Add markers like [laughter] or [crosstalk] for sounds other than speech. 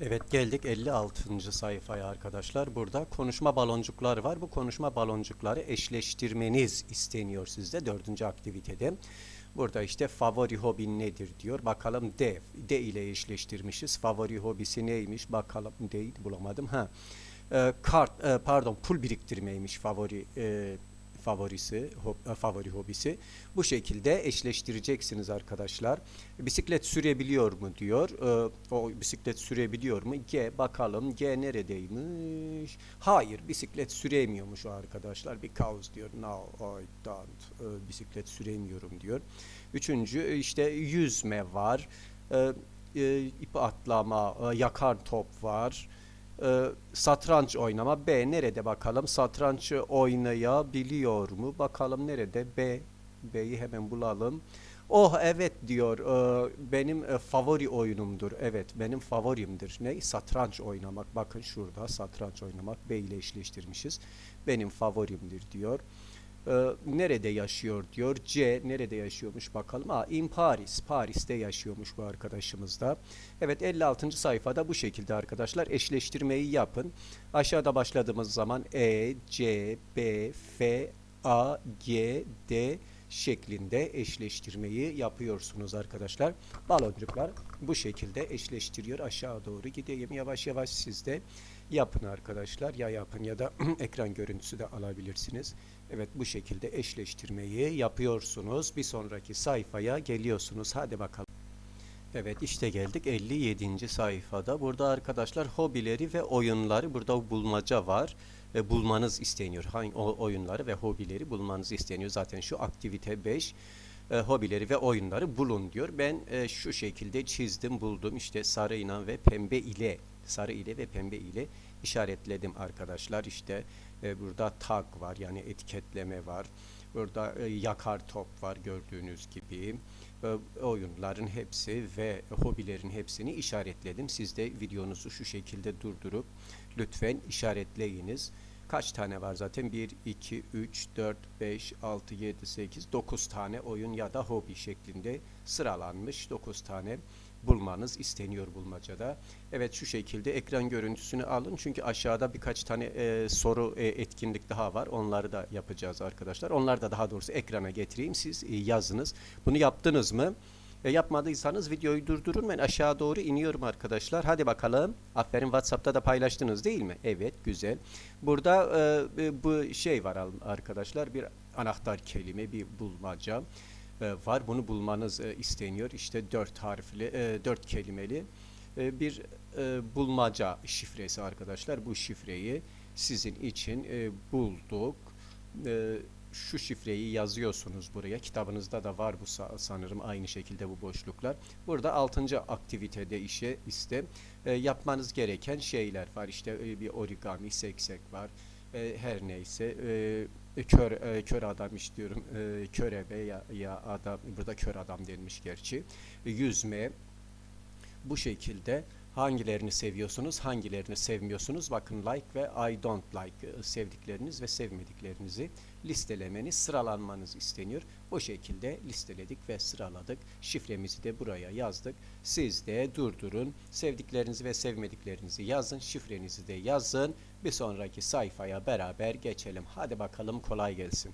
Evet geldik 56. sayfaya arkadaşlar. Burada konuşma baloncukları var. Bu konuşma baloncukları eşleştirmeniz isteniyor sizde dördüncü aktivitede. Burada işte favori hobin nedir diyor. Bakalım D. D ile eşleştirmişiz. Favori hobisi neymiş? Bakalım değil bulamadım. Ha. Ee, kart e, pardon pul biriktirmeymiş favori e, favorisi e, favori hobisi. Bu şekilde eşleştireceksiniz arkadaşlar. Bisiklet sürebiliyor mu diyor. Ee, o bisiklet sürebiliyor mu? G bakalım G neredeymiş? Hayır bisiklet süremiyormuş o arkadaşlar. Because diyor. No I don't. Ee, bisiklet süremiyorum diyor. Üçüncü işte yüzme var. E, ip atlama, e, yakar top var. Ee, satranç oynama. B nerede bakalım? Satranç oynayabiliyor mu? Bakalım nerede? B. B'yi hemen bulalım. Oh evet diyor. Ee, benim e, favori oyunumdur. Evet benim favorimdir. Ne? Satranç oynamak. Bakın şurada satranç oynamak. B ile eşleştirmişiz. Benim favorimdir diyor. Ee, nerede yaşıyor diyor. C nerede yaşıyormuş bakalım. Aa, in Paris. Paris'te yaşıyormuş bu arkadaşımız da. Evet 56. sayfada bu şekilde arkadaşlar eşleştirmeyi yapın. Aşağıda başladığımız zaman E, C, B, F, A, G, D şeklinde eşleştirmeyi yapıyorsunuz arkadaşlar. Baloncuklar bu şekilde eşleştiriyor. Aşağı doğru gideyim. Yavaş yavaş siz de yapın arkadaşlar. Ya yapın ya da [clears throat] ekran görüntüsü de alabilirsiniz. Evet bu şekilde eşleştirmeyi yapıyorsunuz. Bir sonraki sayfaya geliyorsunuz. Hadi bakalım. Evet işte geldik 57. sayfada. Burada arkadaşlar hobileri ve oyunları burada bulmaca var. E, bulmanız isteniyor. Hangi oyunları ve hobileri bulmanız isteniyor. Zaten şu aktivite 5 e, hobileri ve oyunları bulun diyor. Ben e, şu şekilde çizdim, buldum. İşte sarı inan ve pembe ile sarı ile ve pembe ile işaretledim arkadaşlar. İşte e, burada tag var yani etiketleme var. Burada e, yakar top var gördüğünüz gibi. E, oyunların hepsi ve hobilerin hepsini işaretledim. Siz de videonuzu şu şekilde durdurup lütfen işaretleyiniz. Kaç tane var zaten? 1, 2, 3, 4, 5, 6, 7, 8, 9 tane oyun ya da hobi şeklinde sıralanmış. 9 tane bulmanız isteniyor bulmacada. Evet şu şekilde ekran görüntüsünü alın. Çünkü aşağıda birkaç tane e, soru e, etkinlik daha var. Onları da yapacağız arkadaşlar. Onları da daha doğrusu ekrana getireyim. Siz e, yazınız. Bunu yaptınız mı? E, yapmadıysanız videoyu durdurun. Ben aşağı doğru iniyorum arkadaşlar. Hadi bakalım. Aferin WhatsApp'ta da paylaştınız değil mi? Evet güzel. Burada e, e, bu şey var arkadaşlar. Bir anahtar kelime, bir bulmaca e, var. Bunu bulmanız e, isteniyor. İşte dört harfli, e, dört kelimeli e, bir e, bulmaca şifresi arkadaşlar. Bu şifreyi sizin için e, bulduk. E, şu şifreyi yazıyorsunuz buraya. Kitabınızda da var bu sa- sanırım aynı şekilde bu boşluklar. Burada 6. aktivitede işe iste e, yapmanız gereken şeyler var. İşte e, bir origami, seksek var. E, her neyse e, kör e, kör adam istiyorum. E, körebe ya, ya adam burada kör adam denmiş gerçi. E, yüzme bu şekilde hangilerini seviyorsunuz, hangilerini sevmiyorsunuz. Bakın like ve I don't like e, sevdikleriniz ve sevmediklerinizi listelemeniz, sıralanmanız isteniyor. O şekilde listeledik ve sıraladık. Şifremizi de buraya yazdık. Siz de durdurun. Sevdiklerinizi ve sevmediklerinizi yazın. Şifrenizi de yazın. Bir sonraki sayfaya beraber geçelim. Hadi bakalım kolay gelsin.